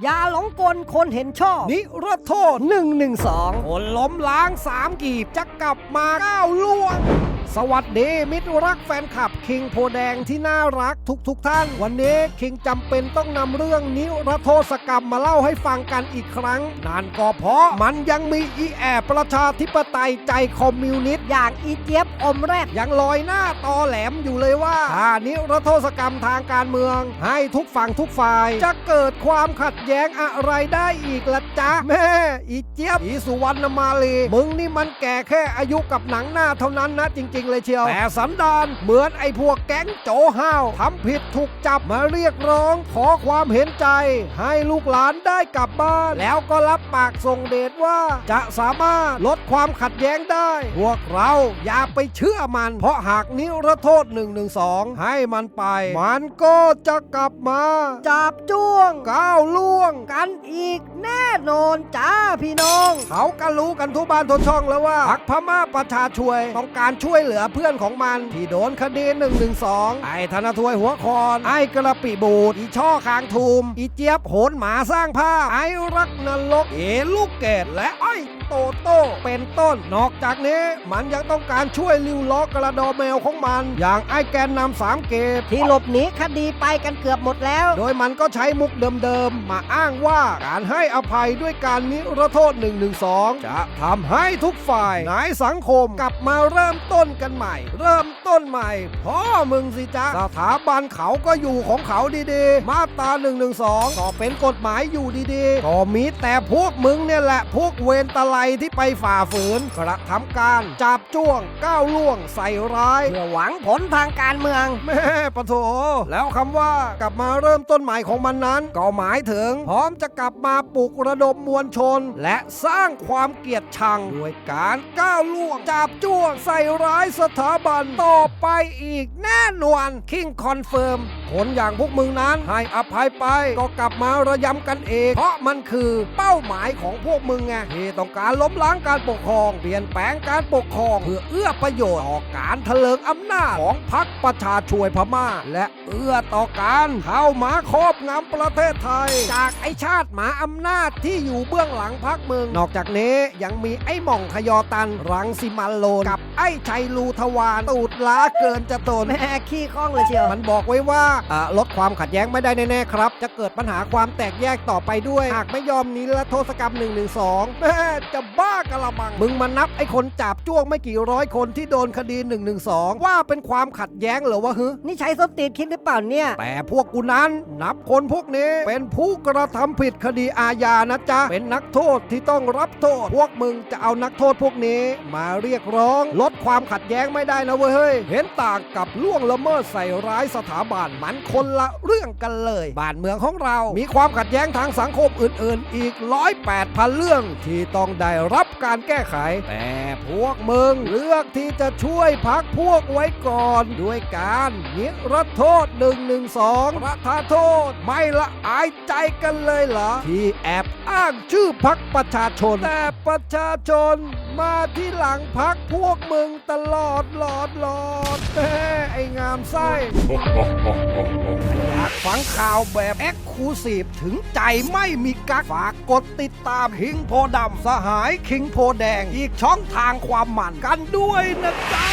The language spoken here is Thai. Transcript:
อย่าหลงกลคนเห็นชอบ นิรโทษ 112 คนล้มล้างสามกีบจะกลับมาก้าวล่วง สวัสดีมิตรรักแฟนคลับคิงโพแดงที่น่ารักทุกทุกๆท่าน วันนี้คิงจำเป็นต้องนำเรื่องนิรโทษกรรมมาเล่าให้ฟังกันอีกครั้งนั่นก็เพราะมันยังมีอีแอบประชาธิปไตยใจคอมมิวนิสต์อย่างอีเจี๊ยบอมแรดยังลอยหน้าตอแหลมอยู่เลยว่าถ้านิรโทษกรรมทางการเมือง ให้ทุกฝั่งทุกฝ่าย จะเกิดความขัดแย้งอะไรได้อีกละจ๊ะแม่อีเจี๊ยบอีสุวรรณมาลีมึงนี่มันแก่แค่อายุกับหนังหน้าเท่านั้นนะจริงๆ เลยเชียว แต่สันดานเหมือนไอ้พวกแก๊งโจห้าวทำผิดถูกจับมาเรียกร้อง ขอความเห็นใจ ให้ลูกหลานได้กลับบ้าน แล้วก็รับปากส่งเดชว่า จะสามารถลดความขัดแย้งได้ พวกเราอย่าไปเชื่อมัน เพราะหากนิรโทษ1นึให้มันไป มันก็จะกลับมา จับจ้วงก้าวล่วงกันอีกแน่นอนจ้าพี่น้อง เขาก็รู้กันทุกบ้านทุกช่องแล้วว่าพักพม่าประชาช่วยต้องการช่วยเหลือเพื่อนของมัน ที่โดนคดี1นึไอ้ธนทวยหัวคอนไอ้กระปิบูดอีช่อคางทูมอีเจี๊ยบโหนหมาสร้างผ้าไอ้รักนรกเอลูกเกดและไอ้ โตโต้เป็นต้น นอกจากนี้มันยังต้องการช่วยลิวล้อกระดอแมวของมัน อย่างไอ้แกนนำสามเกตที่หลบหนีคดีไปกันเกือบหมดแล้ว โดยมันก็ใช้มุกเดิมๆ มาอ้างว่าการให้อภัยด้วยการนิรโทษ1นึจะทำให้ทุกฝ่ายในสังคมกลับมาเริ่มต้นกันใหม่ เริ่มต้นใหม่พ่อมึงสิจ๊ะสถาบันเขาก็อยู่ของเขาดีๆ มาตรา1นึก็เป็นกฎหมายอยู่ดีๆก็มีแต่พวกมึงเนี่ยแหละพวกเวรตะไลที่ไปฝ่าฝืนกระทำการจับจ้วงก้าวล่วงใส่ร้ายเพื่อหวังผลทางการเมืองแม่ปะโถแล้วคำว่ากลับมาเริ่มต้นใหม่ของมันนั้น ก็หมายถึง พร้อมจะกลับมาปลุกระดมมวลชน และสร้างความเกลียดชังด้วยการก้าวล่วงจับจ้วงใส่ร้ายสถาบันต่อไปอีกแน่นอนคิงคอนเฟิร์มคนอย่างพวกมึงนั้นให้อภัยไปก็กลับมาระยำกันเอง เพราะมันคือเป้าหมายของพวกมึงไงที่ต้องการล้มล้างการปกครอง เปลี่ยนแปลงการปกครอง เพื่อเอื้อประโยชน์ต่อการเถลิงอำนาจของพรรคประชาช่วยพม่า และเอื้อต่อการเข้ามาครอบงำประเทศไทย จากไอชาติหมาอำนาจที่อยู่เบื้องหลังพรรคเมือง นอกจากนี้ยังมีไอหม่องขยอตันรังสิมันโลนกับไอ้ชัยลูทวารตูดล้าเกินจะทนแม่ขี้ข้องเลยเชียว มันบอกไว้ว่าอ่าลดความขัดแย้งไม่ได้แน่ๆครับ จะเกิดปัญหาความแตกแยกต่อไปด้วย หากไม่ยอมนิรโทษกรรม1นึแม่จะบ้ากะละมัง มึงมานับไอ้คนจับจ้วงไม่กี่ร้อยคนที่โดนคดี1นึว่าเป็นความขัดแย้งเหรอวะฮึนี่ใช้ส้นตีนคิดหรือเปล่าเนี่ย แต่พวกกูนั้นนับคนพวกนี้เป็นผู้กระทำผิดคดีอาญานะจ๊ะเป็นนักโทษที่ต้องรับโทษ พวกมึงจะเอานักโทษพวกนี้มาเรียกร้องลดความขัดแย้งไม่ได้นะเว้ย เห็นต่างกับล่วงละเมิดใส่ร้ายสถาบันมันคนละเรื่องกันเลย บ้านเมืองของเรา มีความขัดแย้งทางสังคมอื่น ๆ อีกร้อยแปดพันเรื่องที่ต้องได้รับการแก้ไข แต่พวกมึงเลือกที่จะช่วยพักพวกไว้ก่อน ด้วยการนิรโทษ1นึประทาโทษ ไม่ละอายใจกันเลยเหรอ ที่แอบอ้างชื่อพักประชาชน แต่ประชาชนมาที่หลังพักพวกมึมึงตลอดหลอดหลอดแม่ไอ้งามไส้ อยากฟังข่าวแบบเอ็กซ์คลูซีฟถึงใจไม่มีกักฝากกดติดตามหิงโพดำสหายคิงโพแดงอีกช่องทางความมันกันด้วยนะจ๊ะ